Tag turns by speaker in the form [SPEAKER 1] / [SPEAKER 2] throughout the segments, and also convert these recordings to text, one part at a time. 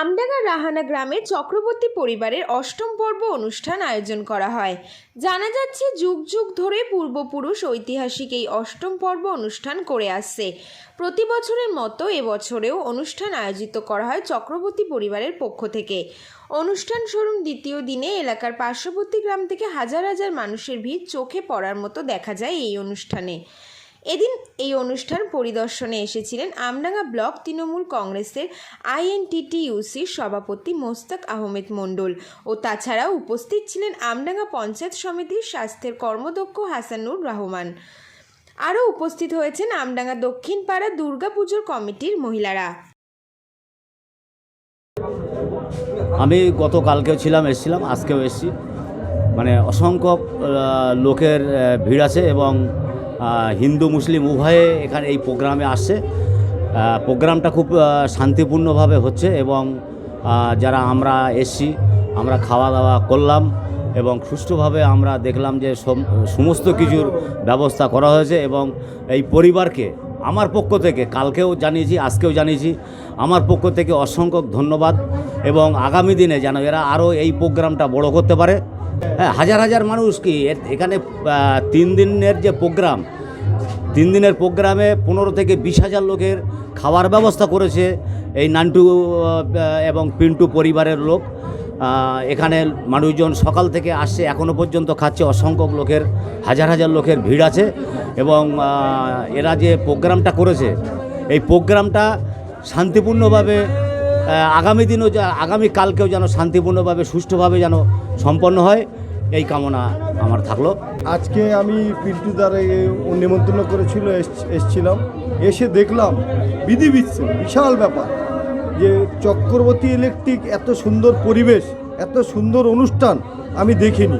[SPEAKER 1] আমডাঙ্গা রাহানা গ্রামে চক্রবর্তী পরিবারের অষ্টম পর্ব অনুষ্ঠান আয়োজন করা হয়। জানা যাচ্ছে, যুগ যুগ ধরে পূর্বপুরুষ ঐতিহাসিক এই অষ্টম পর্ব অনুষ্ঠান করে আসছে। প্রতি বছরের মতো এবছরেও অনুষ্ঠান আয়োজিত করা হয় চক্রবর্তী পরিবারের পক্ষ থেকে। অনুষ্ঠান শুরুর দ্বিতীয় দিনে এলাকার পার্শ্ববর্তী গ্রাম থেকে হাজার হাজার মানুষের ভিড় চোখে পড়ার মতো দেখা যায় এই অনুষ্ঠানে। এদিন এই অনুষ্ঠান পরিদর্শনে এসেছিলেন আমডাঙ্গা ব্লক তৃণমূল কংগ্রেসের আইএনটিটিইউসির সভাপতি মোস্তাক আহমেদ মণ্ডল ও তাছাড়াও উপস্থিত ছিলেন আমডাঙ্গা পঞ্চায়েত সমিতির স্বাস্থ্যের কর্মদক্ষ হাসানুর রহমান। আরও উপস্থিত হয়েছেন আমডাঙ্গা দক্ষিণ পাড়া দুর্গাপুজোর কমিটির মহিলারা।
[SPEAKER 2] আমি গতকালকেও ছিলাম, এসেছিলাম, আজকেও এসেছি। মানে অসংখ্য লোকের ভিড় আছে এবং হিন্দু মুসলিম উভয়ে এখানে এই প্রোগ্রামে আসছে। প্রোগ্রামটা খুব শান্তিপূর্ণভাবে হচ্ছে এবং যারা আমরা এসছি, আমরা খাওয়া দাওয়া করলাম এবং সুষ্ঠুভাবে আমরা দেখলাম যে সমস্ত কিছুর ব্যবস্থা করা হয়েছে এবং এই পরিবারকে, আমার পক্ষ থেকে, কালকেও জানিয়েছি, আজকেও জানিয়েছি, আমার পক্ষ থেকে অসংখ্য ধন্যবাদ এবং আগামী দিনে যেন এরা আরও এই প্রোগ্রামটা বড় করতে পারে। হাজার হাজার মানুষ কি? এখানে তিন দিনের যে প্রোগ্রাম, তিন দিনের প্রোগ্রামে পনেরো থেকে বিশ হাজার লোকের খাওয়ার ব্যবস্থা করেছে এই নান্টু এবং পিন্টু পরিবারের লোক। এখানে মানুষজন সকাল থেকে আসছে এখনও পর্যন্ত খাচ্ছে। অসংখ্য লোকের, হাজার হাজার লোকের ভিড় আছে এবং এরা যে প্রোগ্রামটা করেছে, এই প্রোগ্রামটা শান্তিপূর্ণভাবে আগামী দিনও আগামী কালকেও যেন শান্তিপূর্ণভাবে, সুষ্ঠুভাবে যেন সম্পন্ন হয়, এই কামনা আমার থাকল।
[SPEAKER 3] আজকে আমি পিন্টু দ্বারা নিমন্ত্রণ করেছিল, এস- এসছিলাম। এসে দেখলাম বিধি বিচ্ছেদ বিশাল ব্যাপার, যে চক্রবর্তী ইলেকট্রিক এত সুন্দর পরিবেশ, এত সুন্দর অনুষ্ঠান আমি দেখিনি।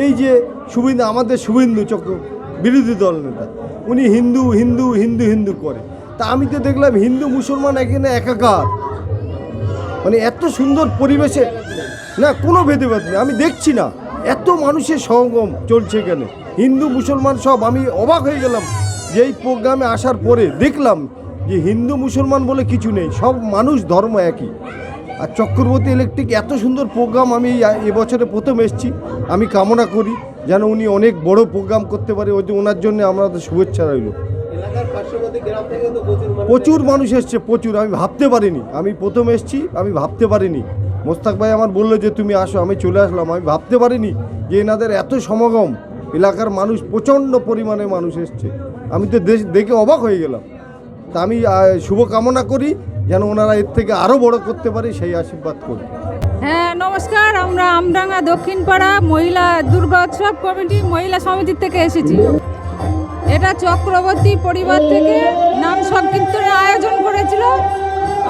[SPEAKER 3] এই যে শুভেন্দু আমাদের শুভেন্দু চক্র, বিরোধী দল নেতা, উনি হিন্দু হিন্দু হিন্দু হিন্দু করে। তা আমি তো দেখলাম হিন্দু, মুসলমান এখানে একাকার। মানে এত সুন্দর পরিবেশে, না, কোনো ভেদাভেদ নেই। আমি দেখছি না, এত মানুষের সমাগম চলছে এখানে। হিন্দু, মুসলমান সব, আমি অবাক হয়ে গেলাম যে এই প্রোগ্রামে আসার পরে দেখলাম যে হিন্দু, মুসলমান বলে কিছু নেই, সব মানুষ ধর্ম একই। আর চক্রবর্তী ইলেকট্রিক, এত সুন্দর প্রোগ্রাম আমি এবছরে প্রথম এসেছি। আমি কামনা করি যেন উনি অনেক বড় প্রোগ্রাম করতে পারে ওই যে ওনার জন্য আমাদের শুভেচ্ছা রইল। প্রচুর মানুষ এসছে প্রচুর। আমি ভাবতে পারিনি। আমি প্রথম এসছি আমি ভাবতে পারিনি। মোস্তাক ভাই আমার বলল যে তুমি আসো আমি চলে আসলাম। আমি ভাবতে পারিনি যে এনাদের এত সমাগম এলাকার মানুষ প্রচণ্ড পরিমাণে মানুষ এসছে। আমি তো দেশ দেখে অবাক হয়ে গেলাম। তা আমি শুভকামনা করি যেন ওনারা এর থেকে আরও বড় করতে পারে সেই আশীর্বাদ করি।
[SPEAKER 4] হ্যাঁ নমস্কার। আমরা আমডাঙ্গা দক্ষিণপাড়া মহিলা দুর্গা উৎসব কমিটি মহিলা সমিতির থেকে এসেছি। এটা চক্রবর্তী পরিবার থেকে নাম সংকীর্তনের আয়োজন করেছিল।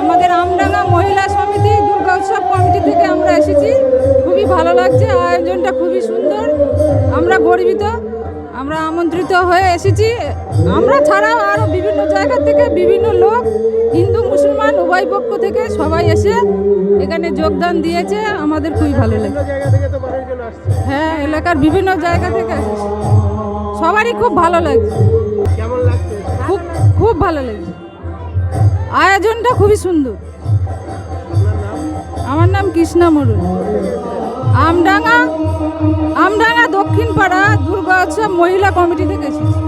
[SPEAKER 4] আমাদের আমডাঙ্গা মহিলা সমিতি দুর্গা উৎসব কমিটি থেকে আমরা এসেছি। খুবই ভালো লাগছে, আয়োজনটা খুবই সুন্দর। আমরা গর্বিত, আমরা আমন্ত্রিত হয়ে এসেছি। আমরা ছাড়াও আরও বিভিন্ন জায়গা থেকে বিভিন্ন লোক, হিন্দু, মুসলমান, উভয় পক্ষ থেকে সবাই এসে এখানে যোগদান দিয়েছে। আমাদের খুবই ভালো লাগে হ্যাঁ এলাকার বিভিন্ন জায়গা থেকে এসেছে। সবারই খুব ভালো লাগছে। খুব খুব ভালো লাগছে। আয়োজনটা খুবই সুন্দর। আমার নাম কৃষ্ণা মরুল। আমডাঙ্গা আমডাঙ্গা দক্ষিণ পাড়া দুর্গা উৎসব মহিলা কমিটি থেকে এসেছি।